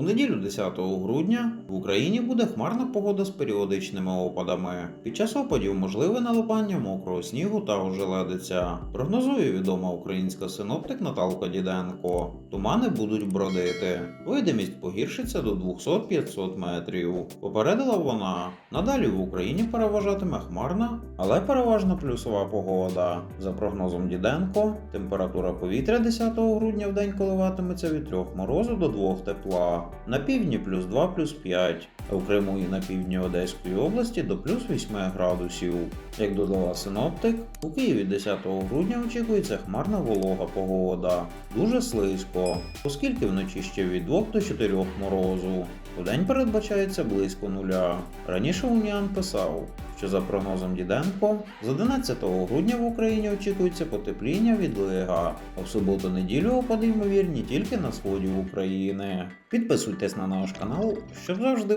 У неділю 10 грудня в Україні буде хмарна погода з періодичними опадами. Під час опадів можливе налипання мокрого снігу та ожеледиця. Прогнозує відома українська синоптик Наталка Діденко. Тумани будуть бродити. Видимість погіршиться до 200-500 метрів. Попередила вона. Надалі в Україні переважатиме хмарна, але переважно плюсова погода. За прогнозом Діденко, температура повітря 10 грудня в день коливатиметься від 3 морозу до 2 тепла. На півдні плюс 2 плюс 5, а в Криму і на півдні Одеської області до плюс 8 градусів. Як додала синоптик, у Києві 10 грудня очікується хмарна волога погода. Дуже слизько, оскільки вночі ще від 2 до 4 морозу. Удень передбачається близько нуля. Раніше Уніан писав, що за прогнозом Діденко, з 11 грудня в Україні очікується потепління від лига, а в суботу-неділю опади ймовірні тільки на сході України. Підписуйтесь на наш канал, щоб завжди